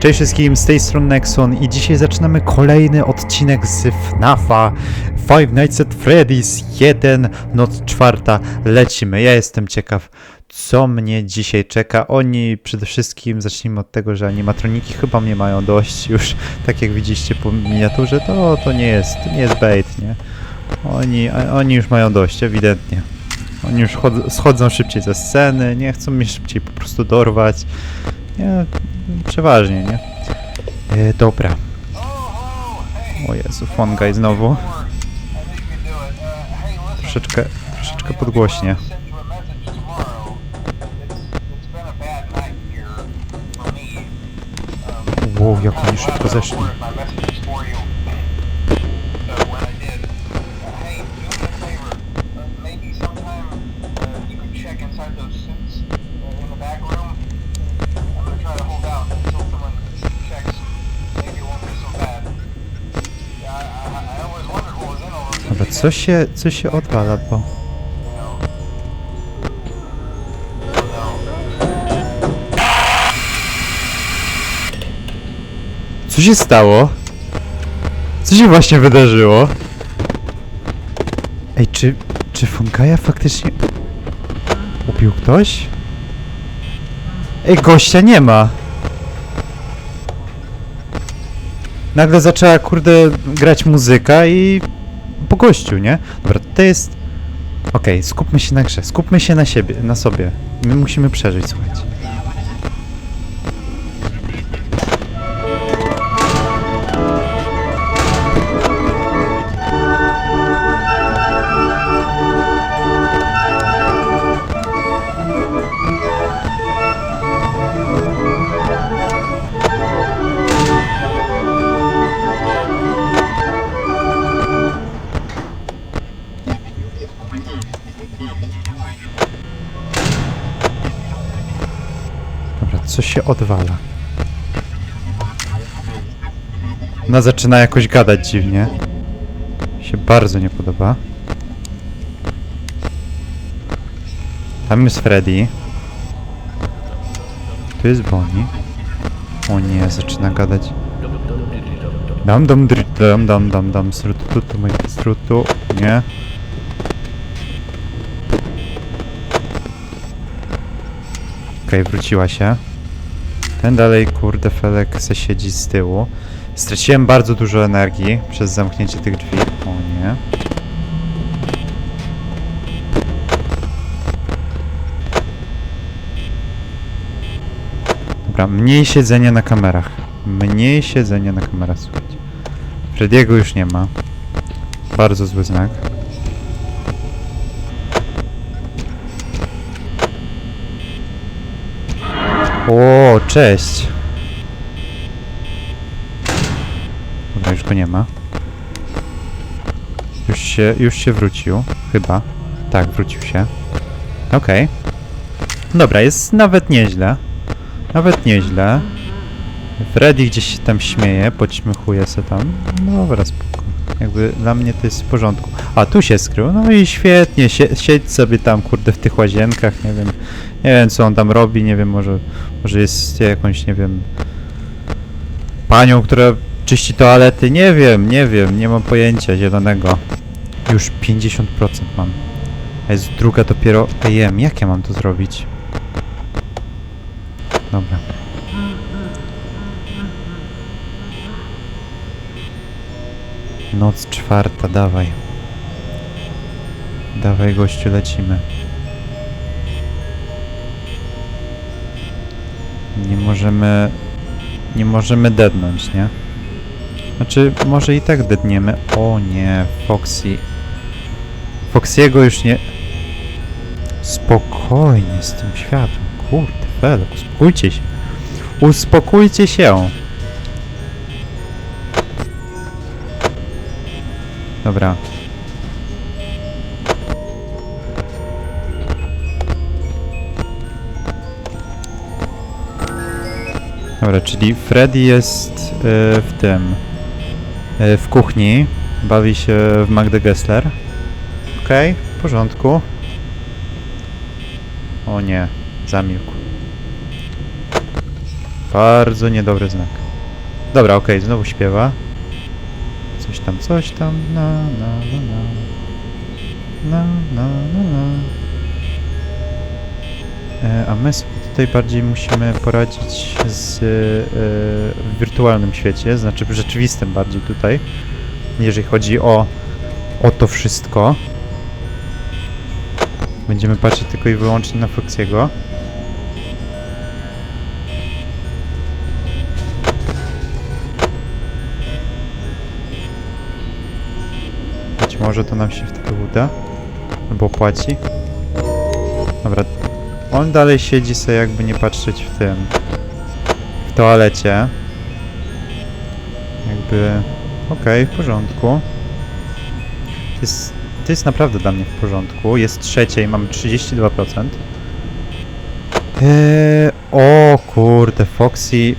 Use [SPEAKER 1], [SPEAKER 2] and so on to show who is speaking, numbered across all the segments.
[SPEAKER 1] Cześć wszystkim, z tej strony Nexon i dzisiaj zaczynamy kolejny odcinek z FNAFa Five Nights at Freddy's 1, noc czwarta, lecimy. Ja jestem ciekaw, co mnie dzisiaj czeka. Oni przede wszystkim, zacznijmy od tego, że animatroniki chyba mnie mają dość już, tak jak widzieliście po miniaturze, to, to nie jest, to nie jest bait, nie? Oni, oni już mają dość, ewidentnie. Oni już chod- schodzą szybciej ze sceny, nie chcą mnie szybciej po prostu dorwać. Nie, przeważnie, nie? E, dobra. O Jezu, Fongaj znowu. Troszeczkę, troszeczkę podgłośnie. Wow, jak oni szybko zeszli. Co się, co się odwala, bo... Co się stało? Co się właśnie wydarzyło? Ej, czy... Czy Funkaja faktycznie... Ubił ktoś? Ej, gościa nie ma! Nagle zaczęła, kurde, grać muzyka i... Po gościu, nie? Dobra, to jest... Okej, skupmy się na grze, skupmy się na siebie, na sobie. My musimy przeżyć, słuchajcie. Się odwala? Ona zaczyna jakoś gadać dziwnie. Mi się bardzo nie podoba. Tam jest Freddy. Tu jest Bonnie. O nie, zaczyna gadać. Dam dam dam dam dam dam strutu tu tu mój strutu. Nie. Okej, wróciła się. Ten dalej, kurde, Felek se siedzi z tyłu. Straciłem bardzo dużo energii przez zamknięcie tych drzwi. O nie. Dobra, mniej siedzenia na kamerach. Mniej siedzenia na kamerach, słuchajcie. Frediego już nie ma. Bardzo zły znak. O, cześć. Dobra, już go nie ma. Już się, już się wrócił, chyba. Tak, wrócił się. Okej. Dobra, jest nawet nieźle. Nawet nieźle. Freddy gdzieś się tam śmieje, podśmiechuje se tam. Dobra, spoko. Jakby dla mnie to jest w porządku. A, tu się skrył. No i świetnie, sie siedź sobie tam, kurde, w tych łazienkach, nie wiem. Nie wiem, co on tam robi, nie wiem, może, może jest jakąś, nie wiem, panią, która czyści toalety, nie wiem, nie wiem, nie mam pojęcia zielonego. Już 50% mam. A jest druga dopiero AM. Jak ja mam to zrobić? Dobra. Noc czwarta, dawaj. Dawaj gościu, lecimy. Nie możemy... Nie możemy dednąć, nie? Znaczy, może i tak dedniemy. O nie, Foxy. Foxiego już nie... Spokojnie z tym światłem. Kurde, Fel, uspokójcie się. Uspokójcie się. Dobra. Dobra, czyli Freddy jest e, w tym. e, w kuchni. Bawi się w Magdę Gessler. Okej, w porządku. O nie, zamilkł. Bardzo niedobry znak. Dobra, okej, znowu śpiewa. Coś tam, coś tam, na, na, na, na. Na, na, na, na. E, a my sobie tutaj bardziej musimy poradzić z e, wirtualnym świecie, znaczy w rzeczywistym bardziej tutaj, jeżeli chodzi o, o to wszystko. Będziemy patrzeć tylko i wyłącznie na Foxiego. Może to nam się wtedy uda. Albo opłaci. Dobra. On dalej siedzi sobie jakby nie patrzeć w tym. W toalecie. Jakby... Okej, w porządku. To jest, to jest naprawdę dla mnie w porządku. Jest trzecie i mamy 32%. Eee, o kurde, Foxy...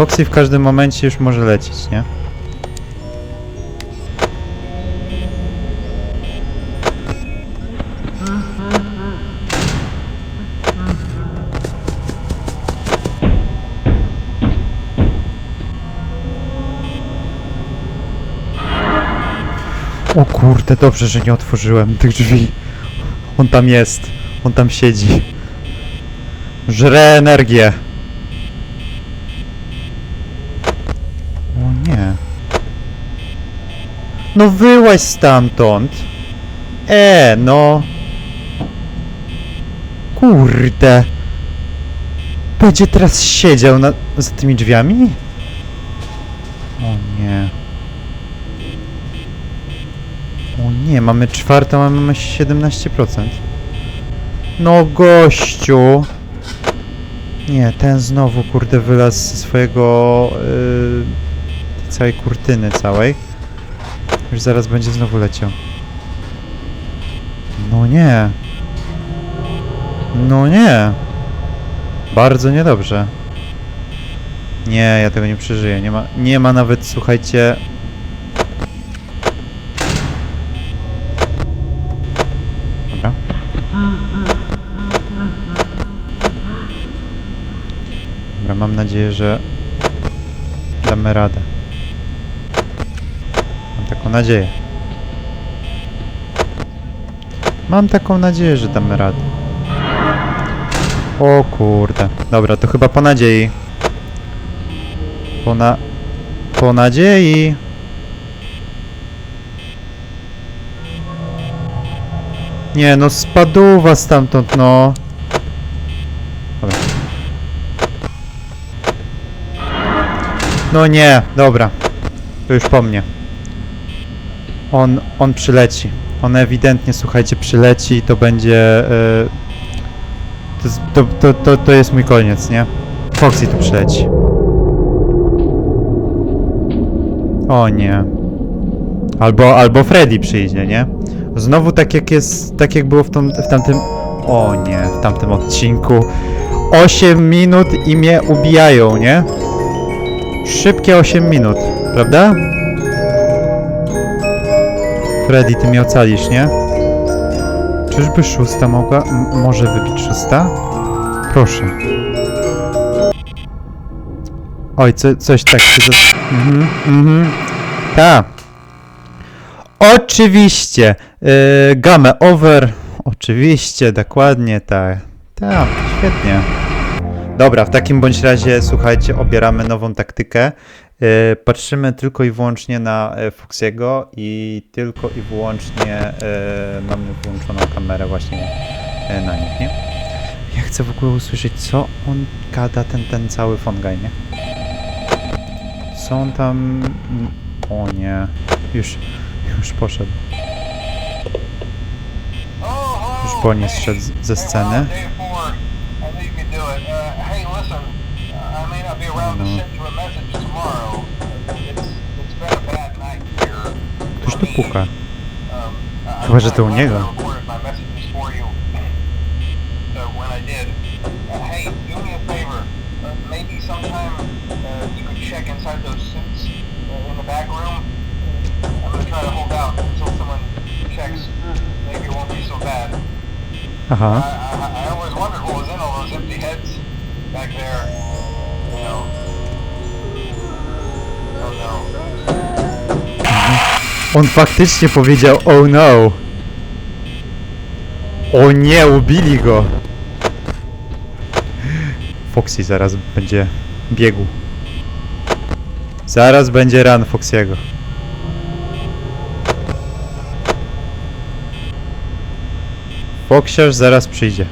[SPEAKER 1] Foxy w każdym momencie już może lecieć, nie? O kurde, dobrze, że nie otworzyłem tych drzwi. On tam jest. On tam siedzi. Żre energię. O nie. No wyłaź stamtąd. E, no. Kurde. Będzie teraz siedział na, za tymi drzwiami? O nie. O nie, mamy czwartą, a mamy 17%. No gościu! Nie, ten znowu kurde wylazł ze swojego... Yy, tej całej kurtyny całej. Już zaraz będzie znowu leciał. No nie. No nie. Bardzo niedobrze. Nie, ja tego nie przeżyję. Nie ma, nie ma nawet, słuchajcie, Dobra. Dobra, mam nadzieję, że damy radę. Taką nadzieję. Mam taką nadzieję, że damy radę. O kurde. Dobra, to chyba po nadziei. Po na... Po nadziei. Nie, no spaduwa stamtąd, no. Dobra. No nie, dobra. To już po mnie. On, on przyleci. On ewidentnie, słuchajcie, przyleci i to będzie... e, to, to, to, to, jest mój koniec, nie? Foxy tu przyleci. O nie. Albo, albo Freddy przyjdzie, nie? Znowu tak jak jest, tak jak było w, tą, w tamtym... O nie, w tamtym odcinku. 8 minut i mnie ubijają, nie? Szybkie 8 minut, prawda? Freddy, ty mnie ocalisz, nie? Czyżby szósta mogła... Może wybić szósta? Proszę. Oj, co, coś tak się... Mhm, mhm. Ta. Oczywiście. Yy, gamę over. Oczywiście, dokładnie tak. Tak, świetnie. Dobra, w takim bądź razie, słuchajcie, obieramy nową taktykę. Yy, patrzymy tylko i wyłącznie na e, Fuxiego i tylko i wyłącznie e, mamy włączoną kamerę właśnie e, na nich, nie? Ja chcę w ogóle usłyszeć, co on gada, ten, ten cały fongaj, nie? Co on tam... O nie, już, już poszedł. Już po nie zszedł ze sceny. Ktoś tu puka. Chyba, że to u niego.
[SPEAKER 2] Check
[SPEAKER 1] On faktycznie powiedział oh no. O nie, ubili go. Foxy zaraz będzie biegł. Zaraz będzie ran Foxiego. Foxiarz zaraz przyjdzie.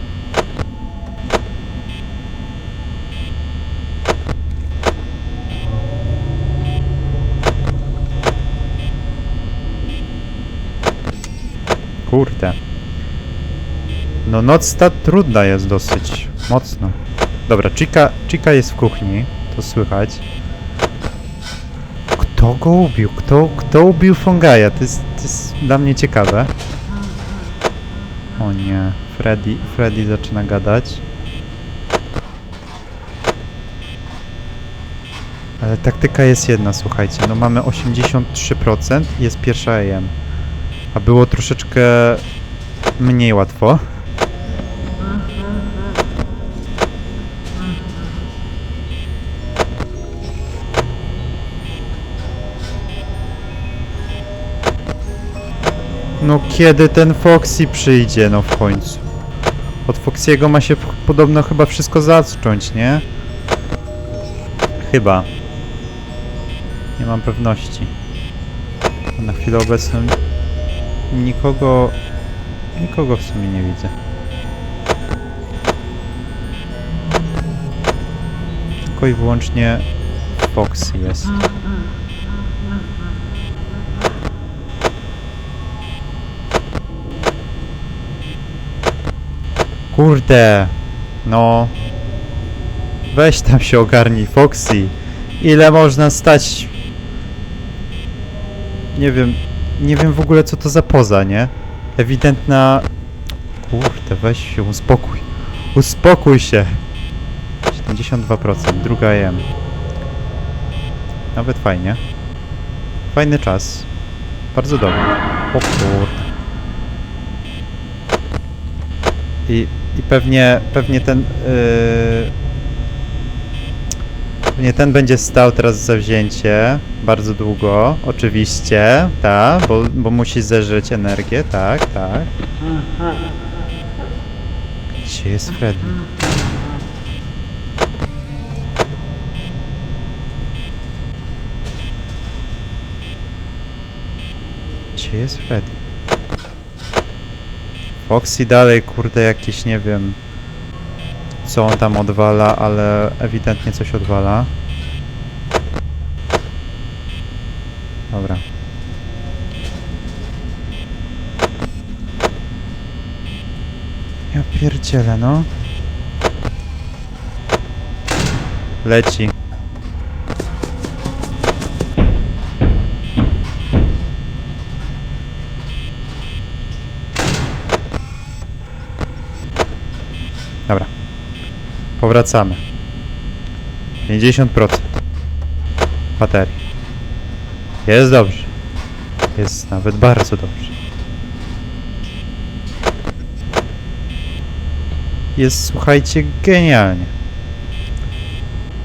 [SPEAKER 1] Kurde. No noc ta trudna jest dosyć. Mocno. Dobra, Chica, Chica jest w kuchni. To słychać. Kto go ubił? Kto, kto ubił Fongaja? To jest, to jest dla mnie ciekawe. O nie. Freddy, Freddy zaczyna gadać. Ale taktyka jest jedna, słuchajcie. No mamy 83%, jest pierwsza AM. A było troszeczkę mniej łatwo. No kiedy ten Foxy przyjdzie, no w końcu. Od Foxiego ma się podobno chyba wszystko zacząć, nie? Chyba. Nie mam pewności. Na chwilę obecną nikogo... Nikogo w sumie nie widzę. Tylko i wyłącznie Foxy jest. Kurde, no. Weź tam się ogarnij, Foxy. Ile można stać? Nie wiem, nie wiem w ogóle co to za poza, nie? Ewidentna... Kurde, weź się, uspokój. Uspokój się. 72%, druga EM. Nawet fajnie. Fajny czas. Bardzo dobry. O kurde. I, i pewnie, pewnie ten. Yy, pewnie ten będzie stał teraz za wzięcie bardzo długo. Oczywiście, tak, bo, bo musi zeżreć energię, tak, tak. Gdzie jest Freddy? Gdzie jest Freddy? Foxy dalej, kurde, jakieś, nie wiem, co on tam odwala, ale ewidentnie coś odwala. Dobra. Ja pierdzielę, no. Leci. Dobra. Powracamy. 50% baterii. Jest dobrze. Jest nawet bardzo dobrze. Jest, słuchajcie, genialnie.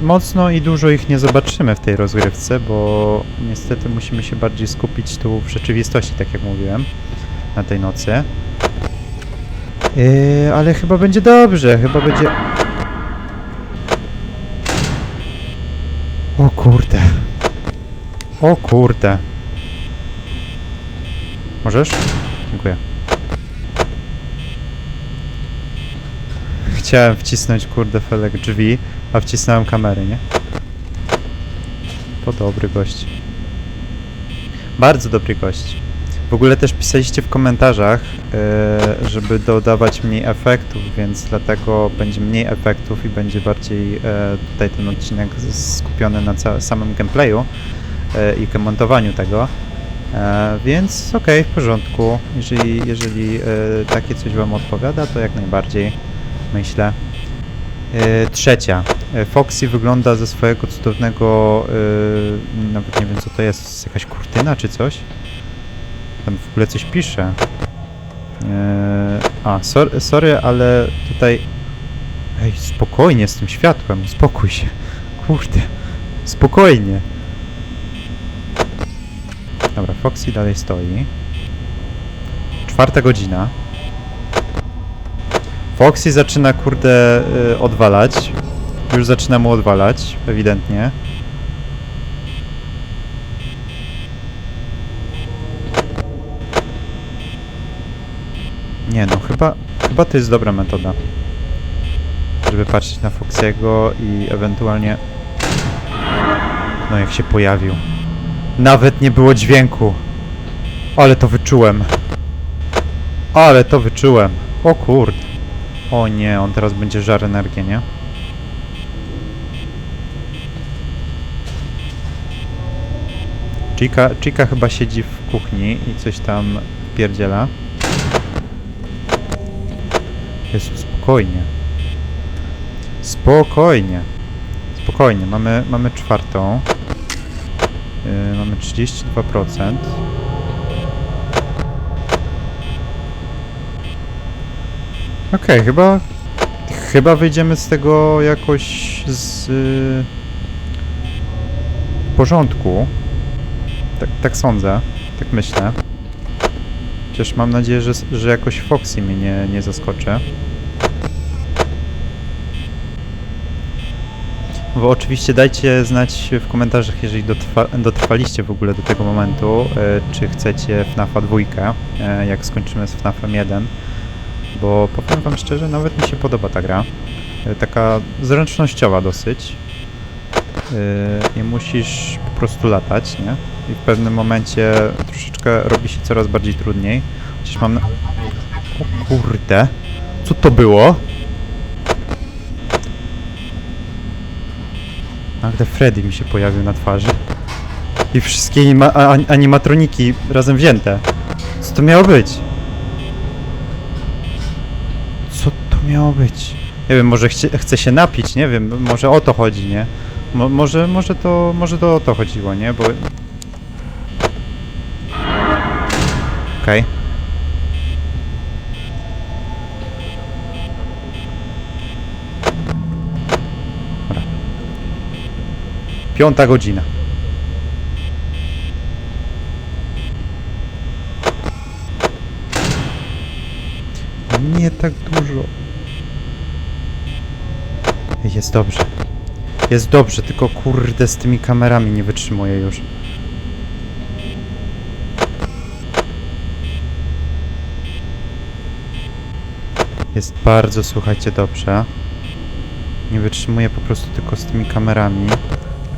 [SPEAKER 1] Mocno i dużo ich nie zobaczymy w tej rozgrywce, bo niestety musimy się bardziej skupić tu w rzeczywistości, tak jak mówiłem, na tej nocy. Yy, ale chyba będzie dobrze, chyba będzie... O kurde. O kurde. Możesz? Dziękuję. Chciałem wcisnąć kurde felek drzwi, a wcisnąłem kamery, nie? To dobry gość. Bardzo dobry gość. W ogóle też pisaliście w komentarzach, e, żeby dodawać mniej efektów, więc dlatego będzie mniej efektów i będzie bardziej e, tutaj ten odcinek skupiony na samym gameplayu e, i montowaniu tego. Więc okej, w porządku. Jeżeli, jeżeli takie coś Wam odpowiada, to jak najbardziej myślę. Trzecia. Foxy wygląda ze swojego cudownego, nawet nie wiem co to jest, jakaś kurtyna czy coś? Tam w ogóle coś pisze. Eee, a, sorry, sorry, ale tutaj... Ej, spokojnie z tym światłem, spokój się. Kurde, spokojnie. Dobra, Foxy dalej stoi. Czwarta godzina. Foxy zaczyna, kurde, y, odwalać. Już zaczyna mu odwalać, ewidentnie. Nie no, chyba, chyba to jest dobra metoda. Żeby patrzeć na Foxiego i ewentualnie... No jak się pojawił. Nawet nie było dźwięku. Ale to wyczułem. Ale to wyczułem. O kurde. O nie, on teraz będzie żar energię, nie? Chica, Chica chyba siedzi w kuchni i coś tam pierdziela. Jezu, spokojnie. Spokojnie. Spokojnie, mamy, mamy czwartą. Yy, mamy 32%. Okej, chyba... Chyba wyjdziemy z tego jakoś z... Yy, porządku. Tak, tak sądzę. Tak myślę. Chociaż mam nadzieję, że, że jakoś Foxy mnie nie, nie zaskoczy. Bo oczywiście dajcie znać w komentarzach, jeżeli dotrwa, dotrwaliście w ogóle do tego momentu, e, czy chcecie FNAFa 2, e, jak skończymy z FNAFem 1. Bo powiem wam szczerze, nawet mi się podoba ta gra. E, taka zręcznościowa dosyć. I musisz po prostu latać, nie? I w pewnym momencie troszeczkę robi się coraz bardziej trudniej. Chociaż mam... O kurde! Co to było? Nagle Freddy mi się pojawił na twarzy. I wszystkie anima animatroniki razem wzięte. Co to miało być? Co to miało być? Nie wiem, może chcie, chce się napić, nie wiem, może o to chodzi, nie? Mo może, może to, może to o to chodziło, nie? Bo... Okej. Dobra. Piąta godzina. Nie tak dużo. Jest dobrze. Jest dobrze, tylko kurde z tymi kamerami nie wytrzymuję już. Jest bardzo, słuchajcie, dobrze. Nie wytrzymuję po prostu tylko z tymi kamerami.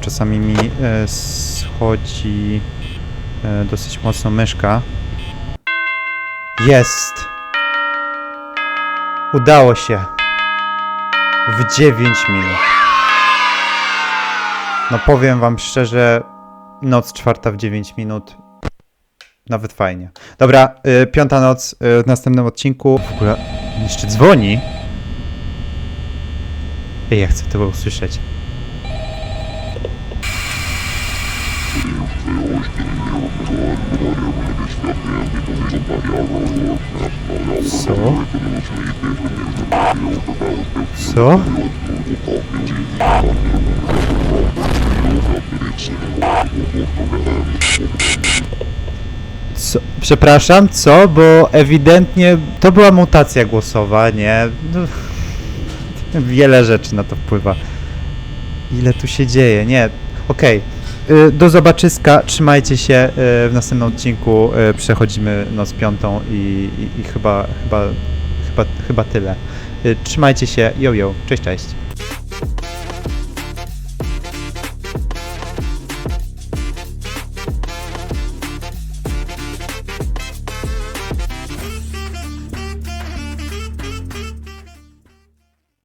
[SPEAKER 1] Czasami mi e, schodzi e, dosyć mocno myszka. Jest! Udało się! W 9 minut. No powiem wam szczerze, noc czwarta w 9 minut. Nawet fajnie. Dobra, y, piąta noc y, w następnym odcinku. W ogóle jeszcze dzwoni. Ej, ja chcę to usłyszeć. Co? Co? Co? Przepraszam, co? Bo ewidentnie to była mutacja głosowa, nie? No, wiele rzeczy na to wpływa. Ile tu się dzieje? Nie. Okej. Y, Do zobaczyska. Trzymajcie się. y, W następnym odcinku y, przechodzimy noc piątą i, i, i chyba, chyba, chyba, chyba tyle. Y, Trzymajcie się. Yo, yo. Cześć, cześć.